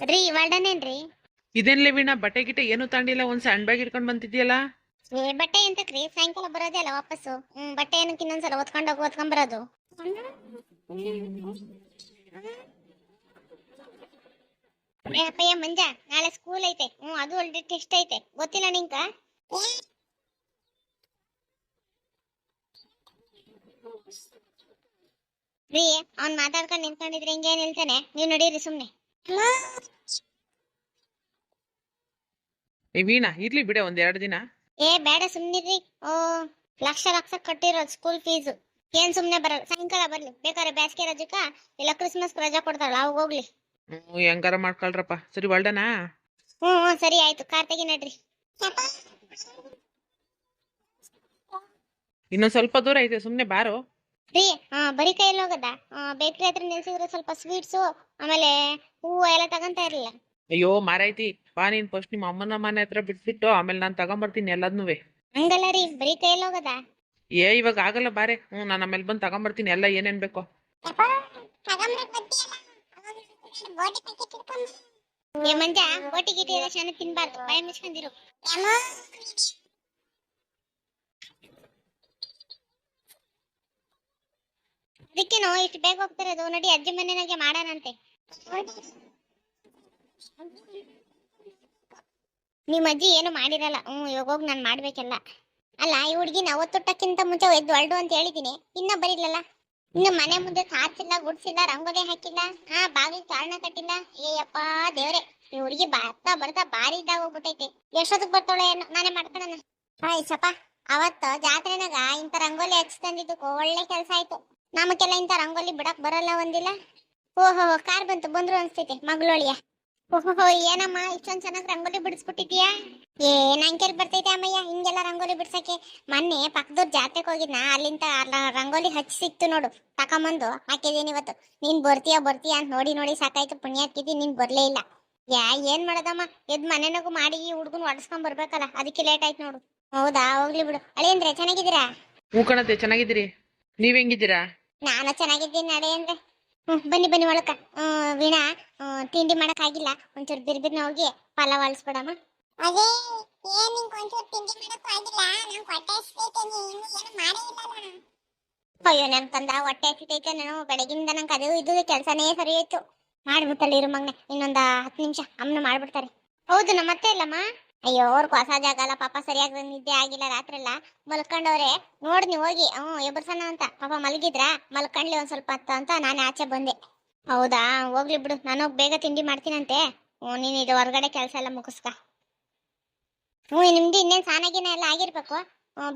ರೀ ವಾರ್ಡನೇನ್ರಿ ಇದೇನ್ಲೇ ವೀಣಾ ಬಟ್ಟೆ ಗಿಟ್ಟೆ ಏನು ತಾಂಡಿಲ್ಲ ಒಂದ್ ಸ್ಯಾಂಡ್ ಬ್ಯಾಗ್ ಇಟ್ಕೊಂಡ್ ಬಂದಿದ್ಯಲ್ಲ? ಏ ಬಟ್ಟೆ ಎಂತಕ್ರಿ? ಸಾಯಂಕಾಲ ಬರೋದೇ ಅಲ್ಲ ವಾಪಸ್ಸು. ಹ್ಮ್ ಬಟ್ಟೆ ಏನಕ್ಕೆ ಇನ್ನೊಂದ್ಸಲ ಓದ್ಕೊಂಡು ಹೋಗಿ ಓದ್ಕೊಂಡ್ ಬರೋದು? ಏ ಅಪ್ಪಯ್ಯ ಮಂಜ ನಾಳೆ ಸ್ಕೂಲ್ ಐತೆ. ಹ್ಮ್ ಅದು ಒಳ್ಳೆ ಟೆಸ್ಟ್ ಐತೆ. ಗೊತ್ತಿಲ್ಲ ನಿಂಕ ರೀ ಅವ್ನ್ ಮಾತಾಡ್ಕೊಂಡು ನಿಂತ್ಕೊಂಡಿದ್ರೆ ಹಿಂಗೇನ್ ನಿಲ್ತಾನೆ ನೀವ್ ನಡೀರಿ ಸುಮ್ನೆ. ಏ ವೀಣಾ ಇರ್ಲಿ ಬಿಡೆ ಒಂದ್ ಎರಡು ದಿನ. ಏ ಬೇಡ ಸುಮ್ನಿರ್ರಿ. ಓ ಲಕ್ಷ ಲಕ್ಷ ಕಟ್ಟಿರೋದು ಸ್ಕೂಲ್ ಫೀಸ್ ಏನ್ ಸುಮ್ನೆ ಬರಲ್ಲ. ಸಾಯಂಕಾಲ ಬರ್ಲಿ. ಬೇಕಾದ್ರೆ ಬೇಸಿಗೆ ರಜಕ್ಕ ಇಲ್ಲ ಕ್ರಿಸ್ಮಸ್ ರಜಾ ಕೊಡ್ತಾರಲ್ಲ ಅವಾಗ ಹೋಗ್ಲಿ. ಹ್ಮ್ ಹೆಂಗಾರ ಮಾಡ್ಕೊಳ್ರಪ್ಪ. ಸರಿ ಹೊಲ್ಡನಾ ಹ್ಮ್ ಹ್ಮ್ ಸರಿ ಆಯ್ತು. ಕಾರ್ ತೆಗಿ ನಡ್ರಿ. ಇನ್ನೊಂದ್ ಸ್ವಲ್ಪ ದೂರ ಐತೆ ಸುಮ್ನೆ ಬಾರೋ. ರೀ ಹಾ ಬರೀ ಕೈಯಲ್ಲಿ ಹೋಗದ? ಬೇಕ್ರಿ ಹತ್ರ ನಿಲ್ಸಿದ್ರೆ ಸ್ವಲ್ಪ ಸ್ವೀಟ್ಸು ಆಮೇಲೆ ಹೂವು ಎಲ್ಲ ತಗೊಂತ ಇರಲಿಲ್ಲ. ಅಯ್ಯೋ ಮಾರೈತಿ ಬಾ ನೀನ್ ಫಸ್ಟ್ ನಿಮ್ಮ ಅಮ್ಮನ ಮನೆ ಹತ್ರ ಬಿಟ್ಬಿಟ್ಟು ಆಮೇಲೆ ನಾನ್ ತಗೊಂಬರ್ತೀನಿ ಎಲ್ಲದ್ನು ಹಂಗಲ್ಲ ರೀ ಬರೀ ಕೈಯಲ್ಲಿ ಹೋಗದ? ಏ ಇವಾಗ ಆಗಲ್ಲ ಬಾರೆ. ಹ್ಮ್ ನಾನು ಆಮೇಲೆ ಬಂದು ತಗೊಂಬರ್ತೀನಿ ಎಲ್ಲ ಏನೇನ್ ಬೇಕೋ. ಏ ಮಂಜ ಬೋಟಿ ಗಿಟಿ ಎಲ್ಲ ಚೆನ್ನಾಗಿ ತಿನ್ಬಾರ್ದು. ಬಾಯಿ ಮುಚ್ಕೊಂಡಿರು. ಅದಕ್ಕೇನೋ ಇಷ್ಟು ಬೇಗ ಹೋಗ್ತಿರೋದು ನೋಡಿ ಅಜ್ಜಿ ಮನೆನಾಗೆ ಮಾಡೋಣಂತೆ. ನಿಮ್ಮ ಅಜ್ಜಿ ಏನು ಮಾಡಿರಲ್ಲ. ಹ್ಮ್, ಇವಾಗ ಹೋಗಿ ನಾನು ಮಾಡಬೇಕಲ್ಲ. ಅಲ್ಲ, ಈ ಹುಡ್ಗಿನ ಅವತ್ತೊಟ್ಟಕ್ಕಿಂತ ಮುಂಚೆ ಎದ್ದು ಅಂತ ಹೇಳಿದೀನಿ. ಇನ್ನೂ ಬರಿಲಿಲ್ಲ? ಇನ್ನು ಮನೆ ಮುಂದೆ ಕಾಚಿಲ್ಲ ಗುಡ್ಸಿಲ್ಲ ರಂಗೋಲಿ ಹಾಕಿಲ್ಲ, ಹಾ, ಬಾಗಿಲು ಕಾರಣ ಕಟ್ಟಿಲ್ಲ. ಏಯಪ್ಪ, ದೇವ್ರೆ, ಈ ಹುಡುಗಿ ಬರ್ತಾ ಬರ್ತಾ ಬಾರಿ ಇದ್ದಾಗ ಹೋಗ್ಬಿಟ್ಟೈತಿ. ಎಷ್ಟೊತ್ತಿಗೆ ಬರ್ತಾಳೆ ಏನೋ? ನಾನೇ ಮಾಡ್ಕೊಳ್ಳೋಣ. ಹಾಯ್ ಸಪ ಅವತ್ತು ಜಾತ್ರೆನಾಗ ಇಂಥ ರಂಗೋಲಿ ಹಚ್ಚಿ ಒಳ್ಳೆ ಕೆಲಸ ಆಯ್ತು. ನಮಗೆಲ್ಲ ಇಂಥ ರಂಗೋಲಿ ಬಿಡಕ್ ಬರಲ್ಲ ಒಂದಿಲ್ಲ. ಓಹೋ, ಕಾರ್ ಬಂತು, ಬಂದ್ರು ಅನ್ಸ್ತೈತಿ, ಮಗಳೊಳಿಯ. ಓಹೋ ಏನಮ್ಮ ಇಷ್ಟೊಂದ್ ಚೆನ್ನಾಗಿ ರಂಗೋಲಿ ಬಿಡಿಸ್ಬಿಟ್ಟಿದ್ಯಾ ಏನ್ ಅಂಕೆಲ್ ಬರ್ತೈತೆ ಅಮ್ಮಯ್ಯ ಹಿಂಗೆಲ್ಲ ರಂಗೋಲಿ ಬಿಡ್ಸಕ್ಕೆ? ಮೊನ್ನೆ ಪಕ್ಕದವ್ರ ಜಾತ್ರೆಗೆ ಹೋಗಿದ್ನ ಅಲ್ಲಿಂದ ರಂಗೋಲಿ ಹಚ್ಚಿ ಸಿಕ್ತು ನೋಡು ತಕೊಂಬಂದು ಹಾಕಿದೀನಿ ಇವತ್ತು. ನೀನ್ ಬರ್ತೀಯಾ ಬರ್ತೀಯಾ ಅಂತ ನೋಡಿ ನೋಡಿ ಸಾಕಾಯ್ತು ಪುಣ್ಯ ಹಾಕಿದ್ದಿ ನೀನ್ ಬರ್ಲೇ ಇಲ್ಲ. ಯಾ ಏನ್ ಮಾಡೋದಮ್ಮ ಎದ್ ಮನೆನಗೂ ಮಾಡಿ ಈ ಹುಡ್ಗನ್ ಒಡಸ್ಕೊಂಡ್ ಬರ್ಬೇಕಲ್ಲ ಅದಕ್ಕೆ ಲೇಟ್ ಆಯ್ತು ನೋಡು. ಹೌದಾ ಹೋಗ್ಲಿ ಬಿಡು. ಅಳಿಯಂದ್ರೆ ಚೆನ್ನಾಗಿದ್ದೀರಾ? ಹೂ ಕಣತೆ ಚೆನ್ನಾಗಿದ್ದೀರಿ. ನೀವ್ ಹೆಂಗಿದ್ದೀರಾ? ನಾನು ಚೆನ್ನಾಗಿದ್ದೀನಿ ಅಳಿಯಂದ್ರೆ. ಹ್ಮ್ ಬನ್ನಿ ಬನ್ನಿ ಒಳಕ ವೀಣಾ ತಿಂಡಿ ಮಾಡಕ್ ಆಗಿಲ್ಲ ಒಂಚೂರು ಬಿರ್ಬಿರ್ನ ಹೋಗಿ ಪಲಾವ್ ಅಳಿಸ್ಬಿಡಮ್ಮ ಅದೇ ಏನ್ ನಿಂಗ್ ಒಂಚೂರು ತಿಂಡಿ ಆಗಿಲ್ಲ. ನಾನು ಹೊಟ್ಟೆ ಹಸ್ದೈತೆ ನೀನು ಏನು ಮಾಡೇ ಇಲ್ಲಲ್ಲ ಅಯ್ಯೋ ನನ್ ಕಂದ ಹೊಟ್ಟೆ ಹಸಿತೈತೆ ನಾನು. ಬೆಳಗಿಂದ ನಂಗೆ ಅದು ಇದು ಕೆಲಸನೇ ಸರಿ ಆಯ್ತು ಮಾಡ್ಬಿಟ್ಟಲ್ಲ ಇರು ಮಗ್ನೆ. ಇನ್ನೊಂದು ಹತ್ತು ನಿಮಿಷ. ಅಮ್ಮನ ಮಾಡ್ಬಿಡ್ತಾರೆ. ಹೌದು ನಮ್ಮ ಮತ್ತೆ ಇಲ್ಲಮ್ಮ? ಅಯ್ಯೋ, ಅವ್ರ ಹೊಸ ಜಾಗಲ್ಲ ಪಾಪ ಸರಿಯಾಗಿ ನಿದ್ದೆ ಆಗಿಲ್ಲ ರಾತ್ರಿ ಎಲ್ಲ ಮಲ್ಕೊಂಡವ್ರೆ. ನೋಡ್ ನೀವು ಹೋಗಿ ಹ್ಞೂ ಎಬ್ಬರ್ಸನ ಅಂತ. ಪಾಪ ಮಲಗಿದ್ರ? ಮಲ್ಕೊಂಡ್ಲಿ ಒಂದ್ ಸ್ವಲ್ಪ ಹೊತ್ತು ಅಂತ ನಾನು ಆಚೆ ಬಂದೆ. ಹೌದಾ? ಹೋಗ್ಲಿ ಬಿಡು, ನಾನು ಬೇಗ ತಿಂಡಿ ಮಾಡ್ತೀನಂತೆ. ಹ್ಞೂ ನೀನು ಇದು ಹೊರಗಡೆ ಕೆಲಸ ಎಲ್ಲ ಮುಗಿಸ್ಕ. ಹ್ಞೂ ನಿಮ್ದು ಇನ್ನೇನು ಸಾನಾಗಿನ ಎಲ್ಲ ಆಗಿರ್ಬೇಕು.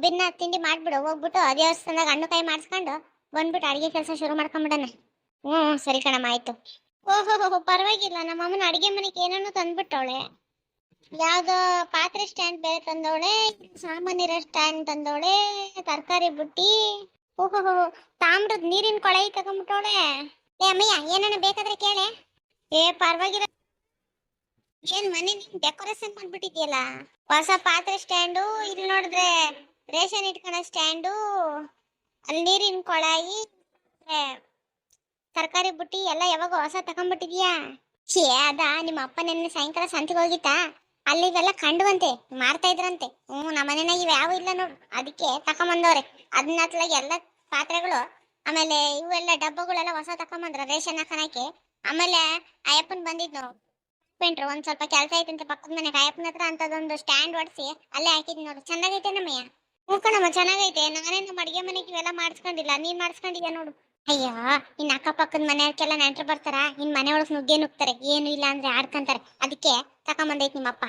ಬಿನ್ನ ತಿಂಡಿ ಮಾಡ್ಬಿಡು, ಹೋಗ್ಬಿಟ್ಟು ದೇವಸ್ಥಾನದಾಗ ಹಣ್ಣು ಕಾಯಿ ಮಾಡಿಸ್ಕೊಂಡು ಬಂದ್ಬಿಟ್ಟು ಅಡುಗೆ ಕೆಲಸ ಶುರು ಮಾಡ್ಕೊಂಬಿಡಣ. ಹ್ಞೂ ಸರಿ ಕಣಮ್ಮ, ಆಯ್ತು. ಓಹೋ ಪರವಾಗಿಲ್ಲ, ನಮ್ಮ ಅಮ್ಮನ ಅಡಿಗೆ ಮನೆಗೆ ಏನನ್ನು ತಂದ್ಬಿಟ್ಟವಳೆ. ಯಾವ್ದೋ ಪಾತ್ರೆ ಸ್ಟ್ಯಾಂಡ್ ಬೇರೆ ತಂದವಳೆ ಸಾಮಾನ್ಯರ ಸ್ಟ್ಯಾಂಡ್ ತಂದವಳೆ, ತರಕಾರಿ ಬುಟ್ಟಿ ಓಹೋ ತಾಮ್ರದ ನೀರಿನ ಕೊಳೆ ತಗೊಂಡ್ಬಿಟ್ಟವಳೆ ಏ ಅಮ್ಮಯ್ಯ ಏನನ್ನ ಬೇಕಾದ್ರೆ ಕೇಳೆ. ಏ, ಪರವಾಗಿಲ್ಲ. ಏನ್ ಮನೆ ಡೆಕೋರೇಷನ್ ಮಾಡ್ಬಿಟ್ಟಿದ್ಯಲ್ಲ? ಹೊಸ ಪಾತ್ರೆ ಸ್ಟ್ಯಾಂಡು ಇಲ್ಲಿ ನೋಡಿದ್ರೆ ರೇಷನ್ ಇಟ್ಕೊಳೋ ಸ್ಟ್ಯಾಂಡು ಅಲ್ಲಿ ನೀರಿನ ಕೊಳಾಯಿ ತರಕಾರಿ ಬುಟ್ಟಿ ಎಲ್ಲ ಯಾವಾಗ ಹೊಸ ತಗೊಂಡ್ಬಿಟ್ಟಿದ್ಯಾ ಛೇ, ಅದ, ನಿಮ್ಮ ಅಪ್ಪ ನೆನ್ನೆ ಸಾಯಂಕಾಲ ಸಂತಿಗೆ ಹೋಗಿತ್ತಾ? ಅಲ್ಲಿ ಇವೆಲ್ಲ ಕಂಡುವಂತೆ, ಮಾರ್ತಾ ಇದ್ರಂತೆ. ಹ್ಞೂ, ನಮ್ಮ ಮನೆನಾಗ ಇವು ಯಾವ ಇಲ್ಲ ನೋಡು. ಅದಕ್ಕೆ ತಕೊಂಬಂದವ್ರೆ. ಅದನ್ನ ಎಲ್ಲ ಪಾತ್ರೆಗಳು, ಆಮೇಲೆ ಇವೆಲ್ಲ ಡಬ್ಬಗಳೆಲ್ಲ ಹೊಸ ತಕೊಂಬಂದ್ರ, ರೇಷನ್ ಹಾಕಣಕ್ಕೆ. ಆಮೇಲೆ ಅಯ್ಯಪ್ಪನ್ ಬಂದಿದ್ನು ಪೇಂಟ್ರು, ಒಂದ್ ಸ್ವಲ್ಪ ಕೆಲಸ ಅಂತ ಪಕ್ಕದ ಮನೆ ಅಯ್ಯಪ್ಪನ ಹತ್ರ ಅಂತದೊಂದು ಸ್ಟ್ಯಾಂಡ್ ಹೊಡ್ಸಿ ಅಲ್ಲೇ ಹಾಕಿದ್ ನೋಡು. ಚೆನ್ನಾಗೈತೆ ನಮ್ಮಯ್ಯ. ಹ್ಞೂ ಕಣಮ್ಮ, ಚೆನ್ನಾಗೈತೆ. ನಾನೇ ನಮ್ಮ ಅಡಿಗೆ ಮನೆಗೆ ಇವೆಲ್ಲ ಮಾಡಿಸ್ಕೊಂಡಿಲ್ಲ. ನೀನ್ ಮಾಡಿಸ್ಕೊಂಡಿದ್ಯಾ ನೋಡು. ಅಯ್ಯೋ, ಇನ್ ಅಕ್ಕಪಕ್ಕದ ಮನೆಯವ್ರಿಗೆಲ್ಲ ನೆಂಟ್ರು ಬರ್ತಾರ? ಇನ್ ಮನೆ ಒಳಗ್ ನುಗ್ಗೆ ನುಗ್ತಾರೆ. ಏನು ಇಲ್ಲ ಅಂದ್ರೆ ಆಡ್ಕಂತಾರೆ. ಅದಕ್ಕೆ ತಕೊಂಬಂದೈತ್ ನಿಮ್ಮಪ್ಪ.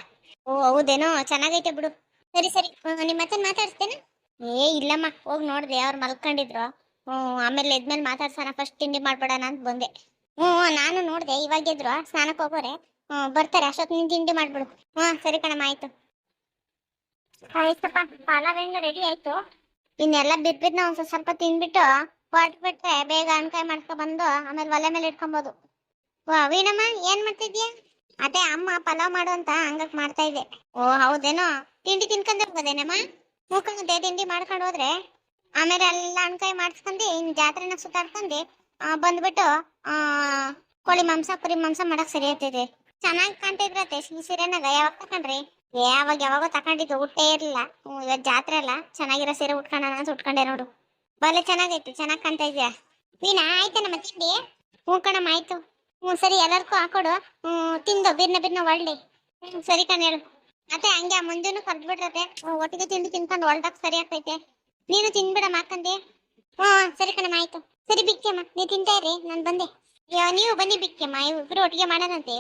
ಓ ಹೌದೇನೋ? ಚೆನ್ನಾಗೈತೆ ಬಿಡು. ಸರಿ ಸರಿ. ನಿಮ್ಮ ಹತ್ರ ಮಾತಾಡ್ಸ್ತೇನೆ? ಏ ಇಲ್ಲಮ್ಮ. ಹೋಗಿ ನೋಡ್ದೆ ಅವ್ರು ಮಲ್ಕೊಂಡಿದ್ರು. ಹ್ಞೂ ಆಮೇಲೆ ಎದ್ಮೇಲೆ ಮಾತಾಡ್ಸೋಣ. ಫಸ್ಟ್ ತಿಂಡಿ ಮಾಡ್ಬೇಡಣ ಅಂತ ಬಂದೆ. ಹ್ಞೂ ನಾನು ನೋಡ್ದೆ ಇವಾಗ ಇದ್ರು ಸ್ನಾನಕ್ಕೆ ಹೋಗೋರೆ. ಹ್ಞೂ ಬರ್ತಾರೆ. ಅಷ್ಟೊತ್ತು ನೀನು ತಿಂಡಿ ಮಾಡ್ಬಿಡು. ಹ್ಞೂ ಸರಿ ಕಣಮ್ಮ ಆಯ್ತು. ಆಯ್ತಪ್ಪ ಪಲಾವ್ ರೆಡಿ ಆಯ್ತು? ಇನ್ನೆಲ್ಲ ಬಿದ್ಬಿದ್ನ ಒಂದು ಸ್ವಲ್ಪ ತಿಂದ್ಬಿಟ್ಟು ಹೊರಟ್ಬಿಟ್ರೆ ಬೇಗ ಅಣ್ಕಾಯಿ ಮಾಡ್ಕೊಬಂದು ಆಮೇಲೆ ಒಲೆ ಮೇಲೆ ಇಟ್ಕೊಬೋದು. ವಾ ವೀಣಮ್ಮ ಏನ್ ಮಾಡ್ತಿದ್ಯಾ? ಅದೇ ಅಮ್ಮ ಪಲಾವ್ ಮಾಡು ಅಂತ ಹಂಗಕ್ ಮಾಡ್ತಾ ಇದ್ದೆ. ಓ ಹೌದೇನೋ? ತಿಂಡಿ ತಿನ್ಕೊಂಡ್ ಹೋಗೋದೇನಮ್ಮ? ದೇ ತಿಂಡಿ ಮಾಡ್ಕೊಂಡು ಹೋದ್ರೆ? ಆಮೇಲೆ ಎಲ್ಲ ಅಣ್ಕಾಯಿ ಮಾಡಿಸ್ಕೊಂಡು ಇನ್ ಜಾತ್ರೆನ ಸುತ್ತಾಡ್ಕೊಂಡು ಬಂದ್ಬಿಟ್ಟು ಆ ಕೋಳಿ ಮಾಂಸ ಕುರಿ ಮಾಂಸ ಮಾಡಕ್ ಸರಿ ಆಗ್ತೈತೆ ಚೆನ್ನಾಗಿ ಕಾಣ್ತಿದ್ರತೆ ಸಿಹಿ ಸೀರೆನಾಗ. ಯಾವಾಗ ತಕೊಂಡ್ರಿ? ಯಾವಾಗ ಯಾವಾಗ ತಕೊಂಡಿದ್ದು ಊಟೇ ಇರ್ಲಿಲ್ಲ. ಹ್ಮ್, ಇವತ್ ಜಾತ್ರೆ ಅಲ್ಲ ಚೆನ್ನಾಗಿರೋ ಸೀರೆ ಉಟ್ಕೊಂಡಣ ಅಂತ ಉಟ್ಕೊಂಡೆ ನೋಡು. ಬಲೆ ಚೆನ್ನಾಗೈತಿ ಚೆನ್ನಾಗಿ ಕಾಣ್ತಾ ಇದ್ಯಾ? ವೀಣಾ ಆಯ್ತಾ ನಮ್ಮ ತಿಂಡಿ? ಹ್ಞೂ ಆಯ್ತು. ಸರಿ, ಎಲ್ಲರಿಗೂ ಹಾಕೊಡು. ತಿಂದು, ಬಿರ್ನ ಬಿರ್ನ ಒಳ್ಳೆ. ಸರಿ ಕಣ ಹೇಳು. ಮತ್ತೆ ಹಂಗೆ ಆ ಮುಂಜಾನು ಕರ್ದು ಬಿಡ್ರತೆ ಒಟ್ಟಿಗೆ ತಿಂಡಿ ತಿನ್ಕೊಂಡು ಒಳ್ದಾಗ ಸರಿ ಆಗ್ತೈತೆ. ನೀನು ತಿನ್ಬಿಡ ಮಾಕಂದೆ ಹ್ಞೂ ಸರಿ ಕಣಮ್ಮ, ಆಯ್ತು. ಸರಿ ಬಿಕ್ಕಮ್ಮ ನೀವು ತಿಂತಾ ಇರಿ ನಾನು ಬಂದೆ. ಅಯ್ಯೋ, ನೀವು ಬನ್ನಿ ಬಿಕ್ಕಮ್ಮ ಇಬ್ರು ಒಟ್ಟಿಗೆ ಮಾಡೋದಂತೆ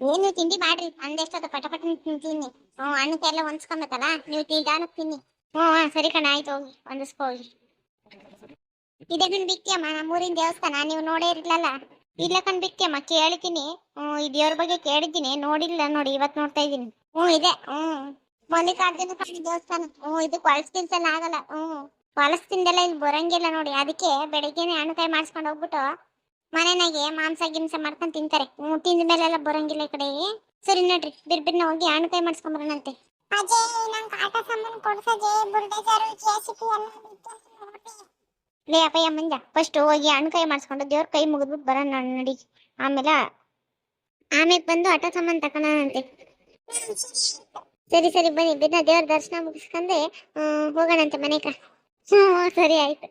ಏನು ತಿಂಡಿ ಮಾಡ್ರಿ ಅಂದೆಷ್ಟದ ಪಟ ಪಟ ತಿಂತೀನಿ ಹ್ಞೂ ಅಣ್ಣಕ್ಕೆ ಎಲ್ಲ ಹೊಂದ್ಸ್ಕೊಂಬತ್ತಲ್ಲ ನೀವು ನಿಧಾನಕ್ಕೆ ತಿನ್ನಿ. ಹ್ಞೂ ಸರಿ ಕಣ, ಆಯ್ತು, ಹೋಗಿ, ಹೊಂದಿಸ್ಕೊ ಹೋಗಿ. ಇದೇ ಕಣ್ ಬಿಕ್ತಿಯಮ್ಮ ನಮ್ಮೂರಿನ ದೇವಸ್ಥಾನ, ನೀವು ನೋಡೇ ಇರ್ಲಲ್ಲ ಇಲ್ಲ ಕಣ್ಬಿಟ್ಟೆಮ್ಮ ಕೇಳ್ತೀನಿ. ಹ್ಞೂ ಈ ದೇವ್ರ ಬಗ್ಗೆ ಕೇಳಿದ್ದೀನಿ. ನೋಡಿಲ್ಲ ನೋಡಿ ಇವತ್ತು ನೋಡ್ತಾ ಇದೀನಿ ಹ್ಮ್ ಇದೆ. ಹ್ಞೂ. ಮಲ್ಲಿಕಾರ್ಜುನ ದೇವಸ್ಥಾನ. ಹ್ಮ್ ಇದು ಕೊಳಸ್ತಿನ್ಸಲ್ಲ ಆಗಲ್ಲ. ಹ್ಞೂ. ಕೊಳಸ್ತಿಂದೆಲ್ಲ ಇಲ್ಲಿ ಬರಂಗಿಲ್ಲ ನೋಡಿ. ಅದಕ್ಕೆ ಬೆಳಿಗ್ಗೆನೆ ಹಣ್ಣುಕಾಯಿ ಮಾಡಿಸ್ಕೊಂಡು ಹೋಗ್ಬಿಟ್ಟು ಮನೆನಾಗೆ ಮಾಂಸ ಗಿಂಸ ಮಾಡ್ಕೊಂಡು ತಿಂತಾರೆ. ಹ್ಮ್ ತಿಂದ ಮೇಲೆಲ್ಲ ಬರಂಗಿಲ್ಲ ಈ ಕಡೆ. ಸರಿ ನೋಡ್ರಿ, ಬಿರ್ ಬಿರ್ನ ಹೋಗಿ ಹಣ್ಣುಕಾಯಿ ಮಾಡಿಸ್ಕೊಂಬರೋಣಂತೆ ಅಜಯ್, ನಂಗೆ ಆಟ ಸಾಮಾನು ಕೊಡ್ಸಜೆ ಬುಲ್ಡೇಜರು ಜೆಸಿಪಿ ಎಲ್ಲ ಬಿಟ್ಟು. ನೋಡಿ ಲೇ ಅಪ್ಪಯ್ಯ, ಮಂಜ. ಫಸ್ಟ್ ಹೋಗಿ ಹಣ್ಣುಕಾಯಿ ಮಾಡಿಸ್ಕೊಂಡು ದೇವ್ರ ಕೈ ಮುಗಿದ್ಬಿಟ್ಟು ಬರೋಣ ನಡಿ ಆಮೇಲೆ ಆಮೇಲೆ ಬಂದು ಆಟ ಸಾಮಾನು ತಕೊಳ್ಳೋಣಂತೆ ಸರಿ ಸರಿ, ಬನ್ನಿ. ಬಿನ್ನ ದೇವ್ರ ದರ್ಶನ ಮುಗಿಸ್ಕೊಂಡೆ ಹೋಗೋಣಂತೆ ಮನೆಗ. ಸರಿ, ಆಯ್ತು.